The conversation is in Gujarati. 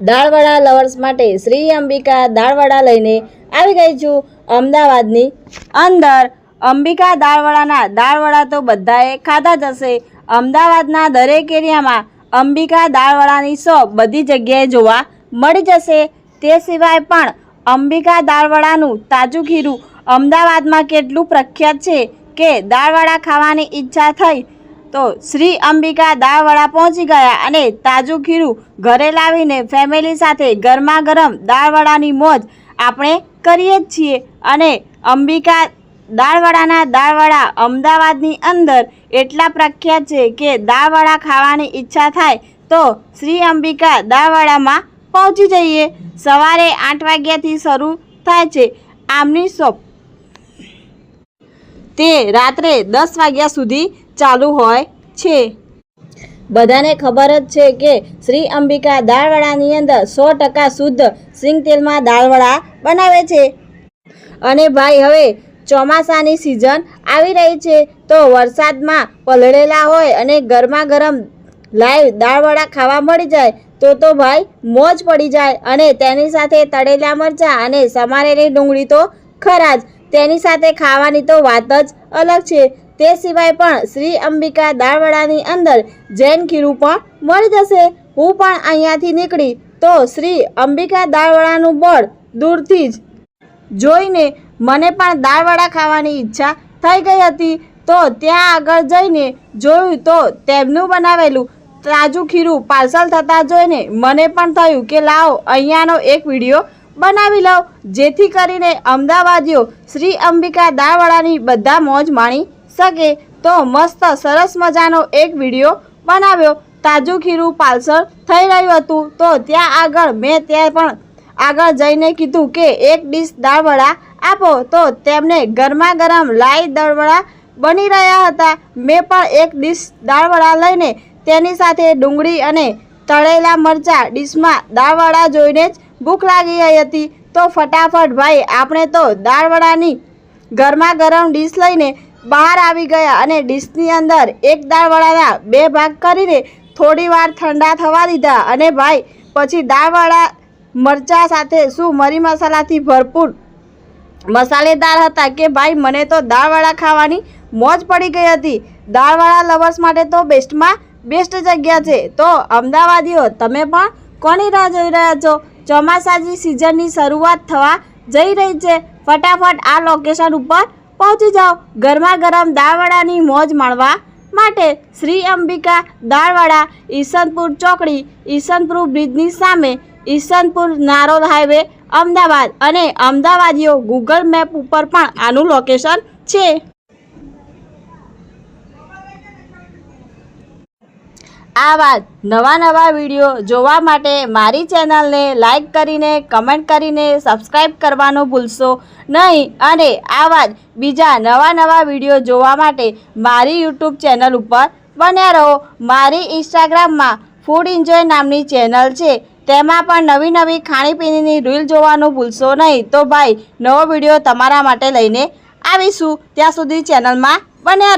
દાળવડા લવર્સ માટે શ્રી અંબિકા દાળવડા લઈને આવી ગઈ છું અમદાવાદની. અંદર અંબિકા દાળવડાના દાળવડા તો બધાએ ખાધા જ હશે. અમદાવાદના દરેક એરિયામાં અંબિકા દાળવડાની શોપ બધી જગ્યાએ જોવા મળી જશે. તે સિવાય પણ અંબિકા દાળવડાનું તાજું ખીરું અમદાવાદમાં કેટલું પ્રખ્યાત છે કે દાળવડા ખાવાની ઈચ્છા થઈ તો શ્રી અંબિકા દાળવડા પહોંચી ગયા અને તાજું ખીરું ઘરે લાવીને ફેમિલી સાથે ગરમા ગરમ દાળવડાની મોજ આપણે કરીએ જ છીએ. અને અંબિકા દાળવડાના દાળવડા અમદાવાદની અંદર એટલા પ્રખ્યાત છે કે દાળવડા ખાવાની ઈચ્છા થાય તો શ્રી અંબિકા દાળવડામાં પહોંચી જઈએ. સવારે આઠ વાગ્યાથી શરૂ થાય છે આમની શોપ. તે રાત્રે દસ વાગ્યા સુધી ચાલુ હોય છે. બધાને ખબર જ છે કે શ્રી અંબિકા દાળવડાની અંદર સો ટકા શુદ્ધ સિંગ તેલમાં દાળવડા બનાવે છે. અને ભાઈ, હવે ચોમાસાની સિઝન આવી રહી છે તો વરસાદમાં પલળેલા હોય અને ગરમા ગરમ લાઈવ દાળવડા ખાવા મળી જાય તો તો ભાઈ મોજ પડી જાય અને તેની સાથે તળેલા મરચાં અને સમારેલી ડુંગળી તો ખરા જ. તેની સાથે ખાવાની તો વાત જ અલગ છે. તે સિવાય પણ શ્રી અંબિકા દાળવડાની અંદર જૈન ખીરું પણ મળી જશે. હું પણ અહીંયાથી નીકળી તો શ્રી અંબિકા દાળવડાનું બોર્ડ દૂરથી જ જોઈને મને પણ દાળવડા ખાવાની ઈચ્છા થઈ ગઈ હતી. તો ત્યાં આગળ જઈને જોયું તો તેમનું બનાવેલું તાજું ખીરું પાર્સલ થતાં જોઈને મને પણ થયું કે લાવો અહીંયાનો એક વીડિયો બનાવી લઉં. જેથી કરીને અમદાવાદીઓ શ્રી અંબિકા દાળવડાની બધા મોજ માણી શકે તો મસ્ત સરસ મજાનો એક વીડિયો બનાવ્યો. તાજું ખીરું પાર્સલ થઈ રહ્યું હતું. તો ત્યાં આગળ મેં ત્યાં પણ આગળ જઈને કીધું કે એક ડીશ દાળવડા આપો. તો તેમને ગરમા ગરમ લાઈ દાળવડા બની રહ્યા હતા. મેં પણ એક ડીશ દાળવડા લઈને તેની સાથે ડુંગળી અને તળેલા મરચાં ડીશમાં દાળવડા જોઈને જ ભૂખ લાગી ગઈ હતી. તો ફટાફટ ભાઈ, આપણે તો દાળવડાની ગરમા ગરમ ડીશ લઈને બહાર આવી ગયા અને ડીશની અંદર એક દાળવાળાના બે ભાગ કરીને થોડી વાર ઠંડા થવા દીધા. અને ભાઈ, પછી દાળવડા મરચાં સાથે શું મરી મસાલાથી ભરપૂર મસાલેદાર હતા કે ભાઈ, મને તો દાળવડા ખાવાની મોજ પડી ગઈ હતી. દાળવાળા લવર્સ માટે તો બેસ્ટમાં બેસ્ટ જગ્યા છે. તો અમદાવાદીઓ, તમે પણ કોની રાહ જોઈ રહ્યા છો? ચોમાસાની સિઝનની શરૂઆત થવા જઈ રહી છે. ફટાફટ આ લોકેશન ઉપર પહોંચી જાઓ ગરમા ગરમ દાળવડાની મોજ માણવા માટે શ્રી અંબિકા દાળવાડા ઈસનપુર ચોકડી, ઈસનપુર બ્રિજની સામે ઈસનપુર નારોલ હાઈવે, અમદાવાદ અને અમદાવાદીઓ ગૂગલ મેપ ઉપર પણ આનું લોકેશન છે. આવા નવા નવા વીડિયો જોવા માટે મારી ચેનલને લાઈક કરીને કમેન્ટ કરીને સબસ્ક્રાઈબ કરવાનું ભૂલશો નહીં. અને આવા જ બીજા નવા નવા વીડિયો જોવા માટે મારી યુટ્યુબ ચેનલ ઉપર બન્યા રહો. મારી ઇન્સ્ટાગ્રામમાં ફૂડ એન્જોય નામની ચેનલ છે. તેમાં પણ નવી નવી ખાણીપીણીની રીલ જોવાનું ભૂલશો નહીં. તો ભાઈ, નવો વીડિયો તમારા માટે લઈને આવીશું. ત્યાં સુધી ચેનલમાં બન્યા